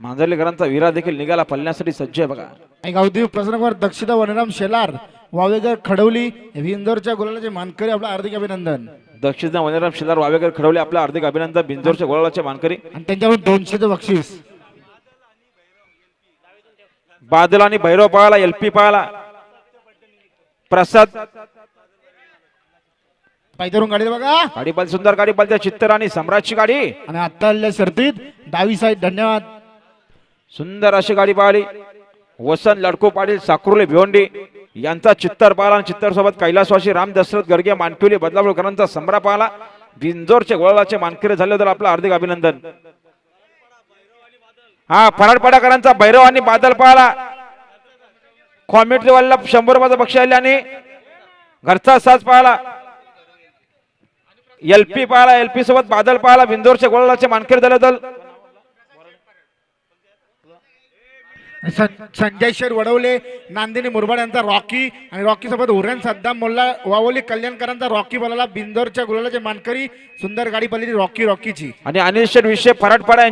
मांजर्लीकरांचा विरा देखील निघाला पळण्यासाठी सज्ज आहे बघा. गावदेवी प्रसंगावर दक्षिणा वनराम शेलार वावेकर खडवली विंदोरच्या गुलालाचे मानकरी आपलं हार्दिक अभिनंदन. दक्षिण वनराम शिलार वावेकर खडवले आपलं हार्दिक अभिनंदन बिंजोरच्या गोळाचे मानकरी. आणि त्यांच्याकडून दोनशेचं बक्षीस. बादल आणि भैरव पळाला एलपी पळाला. प्रसाद. पायथरून गाडी बघा. गाडी बल सुंदर गाडी त्या चित्तर आणि सम्राटची गाडी. आणि आता शर्तीत डावी साईड धन्यवाद. सुंदर अशी गाडी पाहिली. वसंत लडको पाटील साकुर्ले भिवंडी यांचा चित्तर पाहिला आणि चित्तर सोबत कैलासवासी राम दशरथ गर्गे मानकिवली बदलापूरकरांचा संभ्रा पाहिला. बिंजोरचे गोळाचे मानकरी झाले तर आपलं हार्दिक अभिनंदन. हा फराडपाडाकरांचा भैरव आणि बादल पाहिला. कॉमेंट्री शंभर रुपयाचा पक्ष आले आणि घरचा साज पाहिला. एलपी पाहिला एलपी सोबत बादल पाहिला. बिंदोरचे गोळाचे मानकरी झाले तर सं- संजय शेर वडवले नांदिनी मुरबाड यांचा रॉकी आणि रॉकी सोबत हुरेन सद्दाम मोल्ला वावोली कल्याणकरांचा रॉकी बोलाला बिंदोरच्या गुलालाचे मानकरी सुंदर गाडी पडलेली रॉकी रॉकीची. आणि अनिल शेठ विषय फराटपाडा